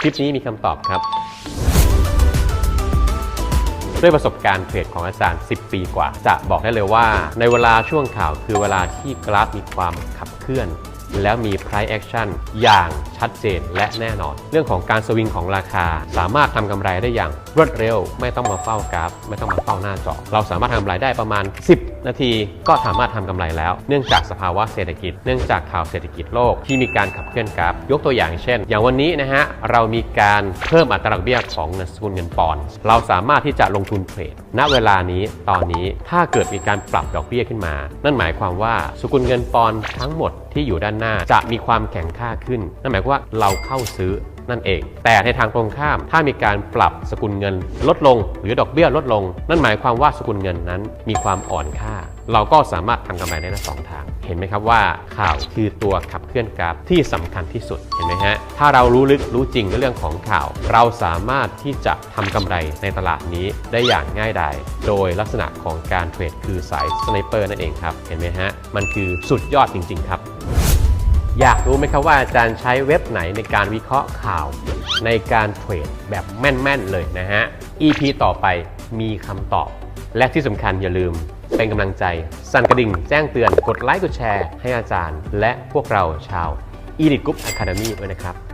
คลิปนี้มีคำตอบครับ ด้วยประสบการณ์เทรดของอาจารย์ 10 ปีกว่า จะบอกได้เลยว่า ในเวลาช่วงข่าวคือเวลาที่กราฟมีความขับเคลื่อน แล้วมี price action อย่างชัดเจนและแน่นอน เรื่องของการสวิงของราคา สามารถทำกำไรได้อย่างรวดเร็ว ไม่ต้องมาเฝ้ากราฟ ไม่ต้องมาเฝ้าหน้าจอ เราสามารถทำกำไรได้ประมาณ 10 นาทีก็สามารถทำกำไรแล้ว เนื่องจากสภาวะเศรษฐกิจ เนื่องจากข่าวเศรษฐกิจโลกที่มีการขับเคลื่อนกราฟ ยกตัวอย่างเช่น อย่างวันนี้นะฮะเรามีการเพิ่มอัตราดอกเบี้ยของเงินสกุลเงินปอนด์เราสามารถที่จะลงทุนเทรดณเวลานี้ตอนนี้ถ้าเกิดมีการปรับดอกเบี้ยขึ้นมา นั่นหมายความว่าสกุลเงินปอนทั้งหมดที่อยู่ด้านหน้าจะมีความแข็งค่าขึ้น นั่นหมายความว่าเราเข้าซื้อนั่นเอง แต่ในทางตรงข้าม ถ้ามีการปรับสกุลเงินลดลง หรือดอกเบี้ยลดลง นั่นหมายความว่าสกุลเงินนั้นมีความอ่อนค่า เราก็สามารถทำกำไรได้ทั้งสองทาง เห็นไหมครับว่าข่าวคือตัวขับเคลื่อนกราฟที่สำคัญที่สุดเห็นไหมฮะถ้าเรารู้ลึกรู้จริงในเรื่องของข่าว เราสามารถที่จะทำกำไรในตลาดนี้ได้อย่างง่ายดายโดยลักษณะของการเทรดคือสายสไนเปอร์นั่นเองครับเห็นไหมฮะมันคือสุดยอดจริง ๆ ครับอยากรู้ไหมครับว่าอาจารย์ใช้เว็บไหนในการวิเคราะห์ข่าว ในการเทรดแบบแม่น ๆ เลยนะฮะ EP ต่อไปมีคำตอบ และที่สำคัญอย่าลืมเป็นกำลังใจ สั่นกระดิ่งแจ้งเตือนกดไลค์กดแชร์ให้อาจารย์ และพวกเราชาว Elite Group Academy ด้วยนะครับ